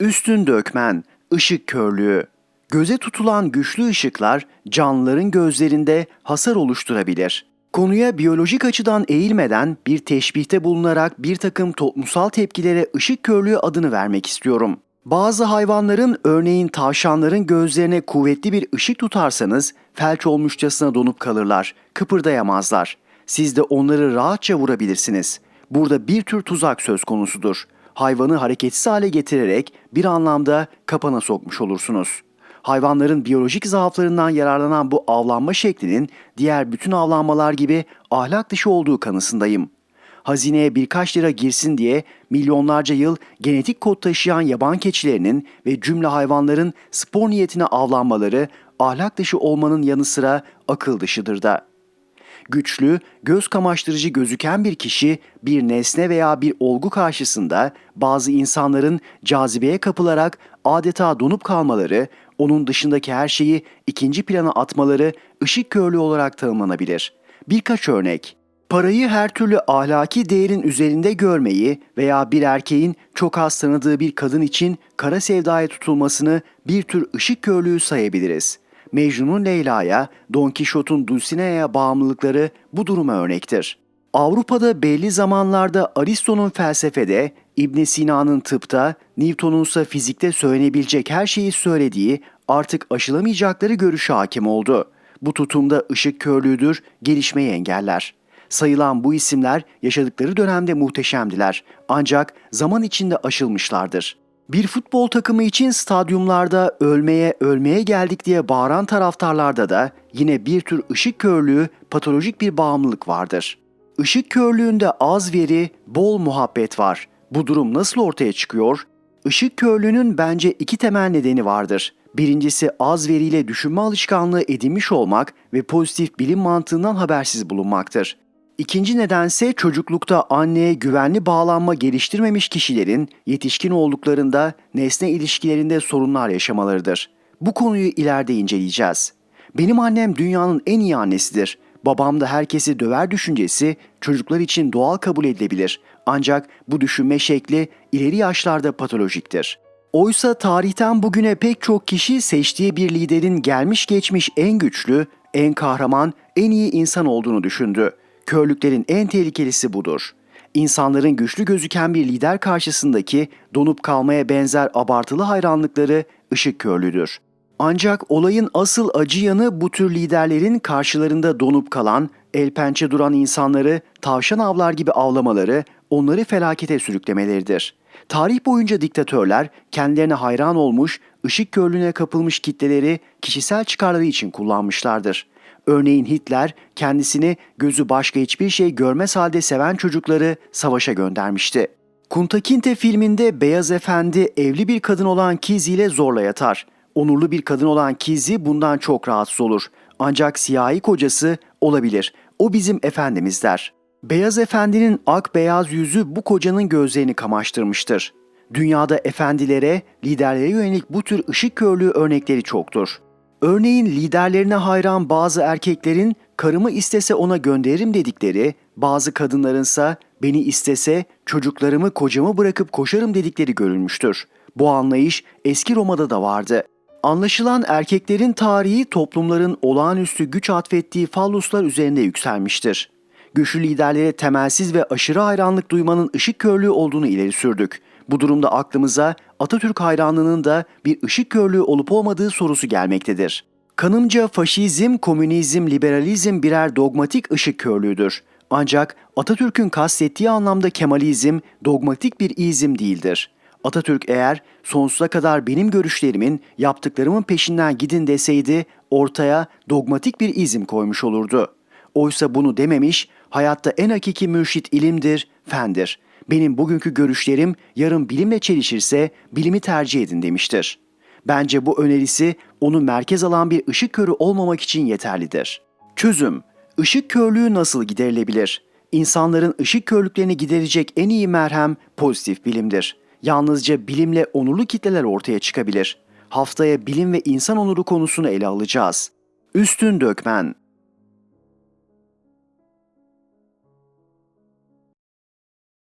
Üstün dökmen, ışık körlüğü. Göze tutulan güçlü ışıklar canlıların gözlerinde hasar oluşturabilir. Konuya biyolojik açıdan eğilmeden bir teşbihte bulunarak bir takım toplumsal tepkilere ışık körlüğü adını vermek istiyorum. Bazı hayvanların örneğin tavşanların gözlerine kuvvetli bir ışık tutarsanız felç olmuşçasına donup kalırlar, kıpırdayamazlar. Siz de onları rahatça vurabilirsiniz. Burada bir tür tuzak söz konusudur. Hayvanı hareketsiz hale getirerek bir anlamda kapana sokmuş olursunuz. Hayvanların biyolojik zaaflarından yararlanan bu avlanma şeklinin diğer bütün avlanmalar gibi ahlak dışı olduğu kanısındayım. Hazineye birkaç lira girsin diye milyonlarca yıl genetik kod taşıyan yaban keçilerinin ve cümle hayvanların spor niyetine avlanmaları ahlak dışı olmanın yanı sıra akıl dışıdır da güçlü, göz kamaştırıcı gözüken bir kişi bir nesne veya bir olgu karşısında bazı insanların cazibeye kapılarak adeta donup kalmaları, onun dışındaki her şeyi ikinci plana atmaları ışık körlüğü olarak tanımlanabilir. Birkaç örnek. Parayı her türlü ahlaki değerin üzerinde görmeyi veya bir erkeğin çok az tanıdığı bir kadın için kara sevdaya tutulmasını bir tür ışık körlüğü sayabiliriz.'' Mecnun'un Leyla'ya, Don Quixote'un Dulcinea'ya bağımlılıkları bu duruma örnektir. Avrupa'da belli zamanlarda Aristo'nun felsefede, İbn Sina'nın tıpta, Newton'un ise fizikte söylenebilecek her şeyi söylediği, artık aşılamayacakları görüşü hakim oldu. Bu tutumda ışık körlüğüdür, gelişmeyi engeller. Sayılan bu isimler yaşadıkları dönemde muhteşemdiler ancak zaman içinde aşılmışlardır. Bir futbol takımı için stadyumlarda ölmeye ölmeye geldik diye bağıran taraftarlarda da yine bir tür ışık körlüğü, patolojik bir bağımlılık vardır. Işık körlüğünde az veri, bol muhabbet var. Bu durum nasıl ortaya çıkıyor? Işık körlüğünün bence iki temel nedeni vardır. Birincisi az veriyle düşünme alışkanlığı edinmiş olmak ve pozitif bilim mantığından habersiz bulunmaktır. İkinci nedense çocuklukta anneye güvenli bağlanma geliştirmemiş kişilerin yetişkin olduklarında nesne ilişkilerinde sorunlar yaşamalarıdır. Bu konuyu ileride inceleyeceğiz. Benim annem dünyanın en iyi annesidir. Babam da herkesi döver düşüncesi çocuklar için doğal kabul edilebilir. Ancak bu düşünme şekli ileri yaşlarda patolojiktir. Oysa tarihten bugüne pek çok kişi seçtiği bir liderin gelmiş geçmiş en güçlü, en kahraman, en iyi insan olduğunu düşündü. Körlüklerin en tehlikelisi budur. İnsanların güçlü gözüken bir lider karşısındaki donup kalmaya benzer abartılı hayranlıkları ışık körlüdür. Ancak olayın asıl acı yanı bu tür liderlerin karşılarında donup kalan, el pençe duran insanları tavşan avlar gibi avlamaları, onları felakete sürüklemeleridir. Tarih boyunca diktatörler kendilerine hayran olmuş, ışık körlüğüne kapılmış kitleleri kişisel çıkarları için kullanmışlardır. Örneğin Hitler kendisini gözü başka hiçbir şey görmez halde seven çocukları savaşa göndermişti. Kunta filminde Beyaz Efendi evli bir kadın olan Kizzy ile zorla yatar. Onurlu bir kadın olan Kizzy bundan çok rahatsız olur. Ancak siyahi kocası olabilir. O bizim efendimiz der. Beyaz Efendi'nin ak beyaz yüzü bu kocanın gözlerini kamaştırmıştır. Dünyada efendilere, liderlere yönelik bu tür ışık körlüğü örnekleri çoktur. Örneğin liderlerine hayran bazı erkeklerin karımı istese ona gönderirim dedikleri, bazı kadınlarınsa beni istese çocuklarımı kocamı bırakıp koşarım dedikleri görülmüştür. Bu anlayış eski Roma'da da vardı. Anlaşılan erkeklerin tarihi toplumların olağanüstü güç atfettiği falluslar üzerinde yükselmiştir. Güçlü liderlere temelsiz ve aşırı hayranlık duymanın ışık körlüğü olduğunu ileri sürdük. Bu durumda aklımıza Atatürk hayranlığının da bir ışık körlüğü olup olmadığı sorusu gelmektedir. Kanımca faşizm, komünizm, liberalizm birer dogmatik ışık körlüğüdür. Ancak Atatürk'ün kastettiği anlamda Kemalizm dogmatik bir izim değildir. Atatürk eğer sonsuza kadar benim görüşlerimin, yaptıklarımın peşinden gidin deseydi ortaya dogmatik bir izim koymuş olurdu. Oysa bunu dememiş, hayatta en hakiki mürşit ilimdir, fendir benim bugünkü görüşlerim yarın bilimle çelişirse bilimi tercih edin demiştir. Bence bu önerisi onu merkez alan bir ışık körü olmamak için yeterlidir. Çözüm Işık körlüğü nasıl giderilebilir? İnsanların ışık körlüklerini giderecek en iyi merhem pozitif bilimdir. Yalnızca bilimle onurlu kitleler ortaya çıkabilir. Haftaya bilim ve insan onuru konusunu ele alacağız. Üstün dökmen